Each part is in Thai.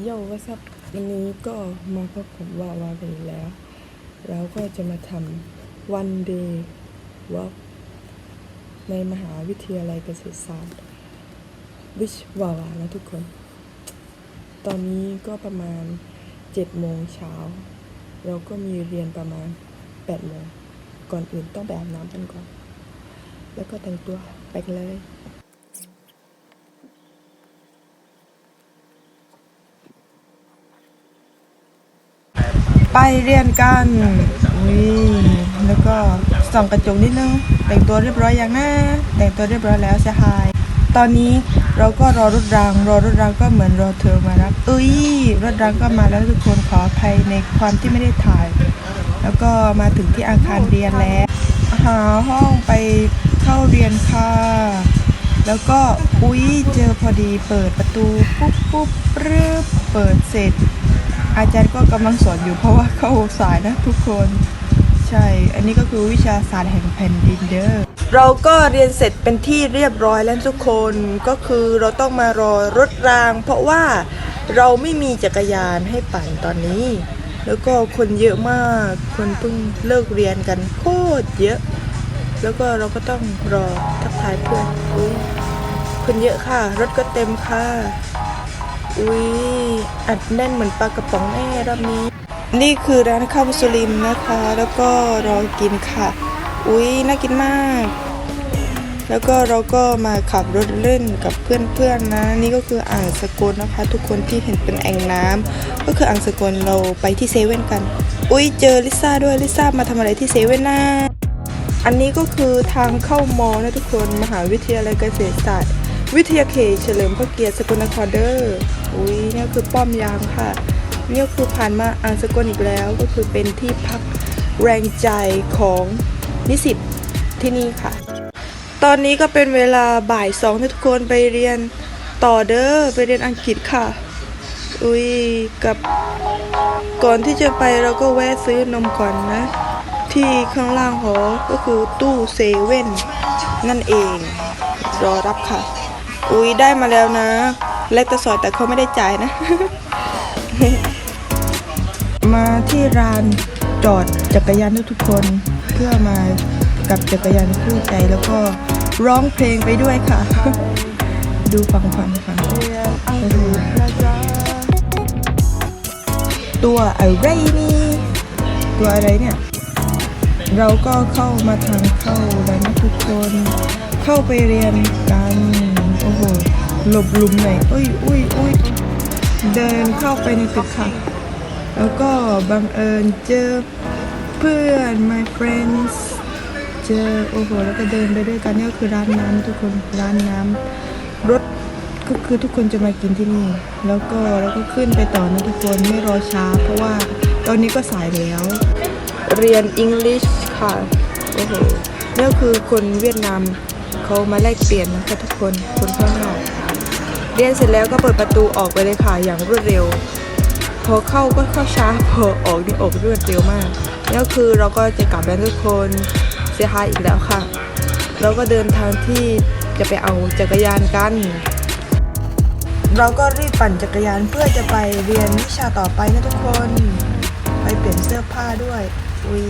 โยวัสับวันนี้ก็มาพบผมวาวากันอีกแล้วเราก็จะมาทำ one day walk ในมหาวิทยาลัยเกษตรศาสตร์ วิชวาวานะทุกคน ตอนนี้ก็ประมาณ7โมงเช้าเราก็มีเรียนประมาณ8โมง ก่อนอื่นต้องไปอาบน้ำกันก่อน แล้วก็แต่งตัวไปกันเลย ไปเรียนกันอุ้ยแล้วก็ส่องกระจกนิดนึง แต่งตัวเรียบร้อยยังนะแต่งตัวเรียบร้อยแล้วเสียหาย ตอนนี้เราก็รอรถรางรอรถรางก็เหมือนรอเธอมารับเอ้ยรถรางก็มาแล้วทุกคนขออภัยในความที่ไม่ได้ถ่าย แล้วก็มาถึงที่อาคารเรียนแล้ว หาห้องไปเข้าเรียนค่ะแล้วก็อุ๊ยเจอพอดีเปิดประตูปุ๊บปุ๊บปรึบเปิดเสร็จ อาจารย์ก็กำลังสอนอยู่เพราะว่าเข้าสายนะทุกคน ใช่ อันนี้ก็คือวิชาศาสตร์แห่งแผ่นดินเด้อเราก็เรียนเสร็จเป็นที่เรียบร้อยแล้วทุกคนก็คือเราต้องมารอรถราง เพราะว่าเราไม่มีจักรยานให้ปั่นตอนนี้ แล้วก็คนเยอะมากคนเพิ่งเลิกเรียนกันโคตรเยอะ แล้วก็เราก็ต้องรอทักทายเพื่อนอุ้ยคนเยอะค่ะ รถก็เต็มค่ะอุ้ย อัดแน่นเหมือนปลากระป๋องแน่รอบนี้ นี่คือร้านข้าวมุสลิมนะคะ แล้วก็รอกินค่ะ อุ้ยน่ากินมาก แล้วก็เราก็มาขับรถเล่นกับเพื่อนๆนะ นี่ก็คืออ่างสกลนะคะ ทุกคนที่เห็นเป็นแอ่งน้ำก็คืออ่างสกลเราไปที่เซเว่นกัน อุ้ยเจอลิซ่าด้วยลิซ่ามาทำอะไรที่เซเว่นนะอันนี้ก็คือทางเข้ามอนะทุกคนมหาวิทยาลัยเกษตรศาสตร์วิทยาเขตเฉลิมพระเกียรติสกลนครเดอร์ อุ้ยนี่คือป้อมยามค่ะเนี่ยคือผ่านมาอ่างสกลอีกแล้วก็คือเป็นที่พักแรงใจของนิสิตที่นี่ค่ะ ตอนนี้ก็เป็นเวลาบ่ายสองทุกคนไปเรียนต่อเด้อไปเรียนอังกฤษค่ะ อุ้ยกับก่อนที่จะไปเราก็แวะซื้อนมก่อนนะ ที่ข้างล่างหอก็คือตู้เซเว่นนั่นเอง รอรับค่ะ อุ้ยได้มาแล้วนะ เล็กแต่สอยแต่เขาไม่ได้จ่ายนะ มาที่ร้านจอดจักรยานทุกคน เพื่อมากับจักรยานคู่ใจแล้วก็ร้องเพลงไปด้วยค่ะ ดูฟังฟังฟังตัวอะไรนี่ตัวอะไรเนี่ยเราก็เข้ามาทางเข้าแล้วนะทุกคน เข้าไปเรียนกัน โอ้โห หลบหลุมไหนอุ้ยอุ้ยอุ้ยเดินเข้าไปในตึกค่ะ แล้วก็บังเอิญเจอเพื่อน my friends เจอโอ้โหแล้วก็เดินไปด้วยกันนี่ก็คือร้านน้ำทุกคนร้านน้ำรถก็คือทุกคนจะมากินที่นี่ แล้วก็แล้วก็ขึ้นไปต่อนะทุกคนไม่รอช้า เพราะว่าตอนนี้ก็สายแล้ว เรียน English ค่ะโอ้โหนี่คือคนเวียดนามเขามาแลกเปลี่ยนนะคะทุกคนคนข้างนอก เรียนเสร็จแล้วก็เปิดประตูออกไปเลยค่ะอย่างรวดเร็ว พอเข้าก็เข้าช้าพอออกนี่ออกรวดเร็วมากนี่ก็คือเราก็จะกลับแล้วทุกคนเสียหายอีกแล้วค่ะ เราก็เดินทางที่จะไปเอาจักรยานกัน เราก็รีบปั่นจักรยานเพื่อจะไปเรียนวิชาต่อไปนะทุกคน ไปเปลี่ยนเสื้อผ้าด้วยอุ้ย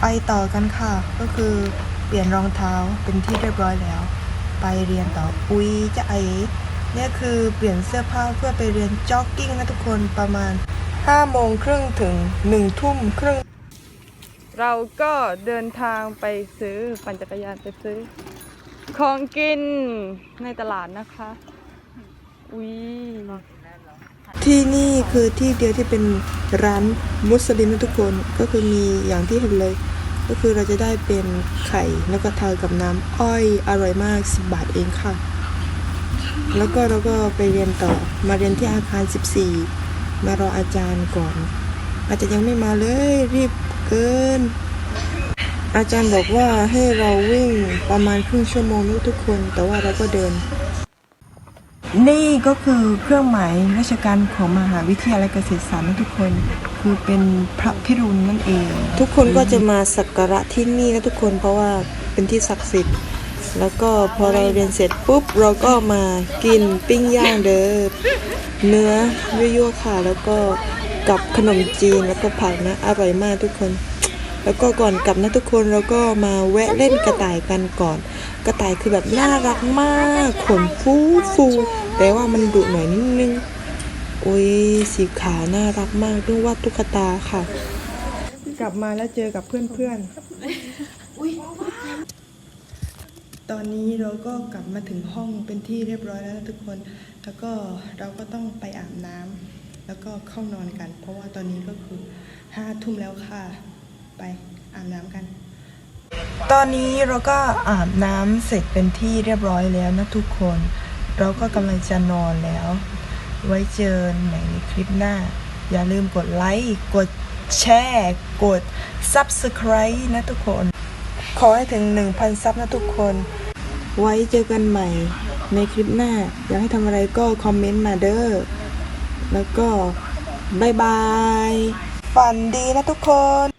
ไปต่อกันค่ะ ก็คือเปลี่ยนรองเท้าเป็นที่เรียบร้อยแล้ว ไปเรียนต่ออุ้ยจะไอ นี่ยคือเปลี่ยนเสื้อผ้าเพื่อไปเรียนจ็อกกิ้งนะทุกคนประมาณ5โมงครึ่งถึง1ทุ่มครึ่ง เราก็เดินทางไปซื้อปั่นจักรยานไปซื้อ ของกินในตลาดนะคะ อุ้ยที่นี่คือที่เดียวที่เป็นร้านมุสลิมนะทุกคนก็คือมีอย่างที่เห็นเลย ก็คือเราจะได้เป็นไข่แล้วก็ทานกับน้ำอ้อยอร่อยมาก10บาทเองค่ะ แล้วก็เราก็ไปเรียนต่อมาเรียนที่อาคาร 14 มารออาจารย์ก่อน อาจจะยังไม่มาเลยรีบเกิน อาจารย์บอกว่าให้เราวิ่งประมาณครึ่งชั่วโมงนะทุกคน แต่ว่าเราก็เดิน นี่ก็คือเครื่องหมายราชการของมหาวิทยาลัยเกษตรศาสตร์นะทุกคน คือเป็นพระพิรุณนั่นเอง ทุกคนก็จะมาสักการะที่นี่นะทุกคนเพราะว่าเป็นที่ศักดิ์สิทธิ์ แล้วก็พอเราเรียนเสร็จปุ๊บเราก็มากินปิ้งย่างเด้อเนื้อยั่วๆค่ะ แล้วก็กับขนมจีนแล้วก็ผักนะอร่อยมากทุกคน แล้วก็ก่อนกลับนะทุกคนเราก็มาแวะเล่นกระต่ายกันก่อน กระต่ายคือแบบน่ารักมากขนฟูฟูแต่ว่ามันดุหน่อยนิดนึงโอ้ยสีขาวน่ารักมากด้วยว่าตุ๊กตาค่ะ กลับมาแล้วเจอกับเพื่อนๆ ตอนนี้เราก็กลับมาถึงห้องเป็นที่เรียบร้อยแล้วนะทุกคน แล้วก็เราก็ต้องไปอาบน้ำแล้วก็เข้านอนกัน เพราะว่าตอนนี้ก็คือห้าทุ่มแล้วค่ะ ไปอาบน้ำกัน ตอนนี้เราก็อาบน้ำเสร็จเป็นที่เรียบร้อยแล้วนะทุกคน เราก็กำลังจะนอนแล้ว ไว้เจอใหม่ในคลิปหน้า อย่าลืมกดไลค์ กดแชร์ กด Subscribe นะทุกคน อให้ถึง 1,000 ซับนะทุกคน ไว้เจอกันใหม่ในคลิปหน้า อยากให้ทำอะไรก็คอมเมนต์มาเด้อ แล้วก็บายบาย ฝันดีนะทุกคน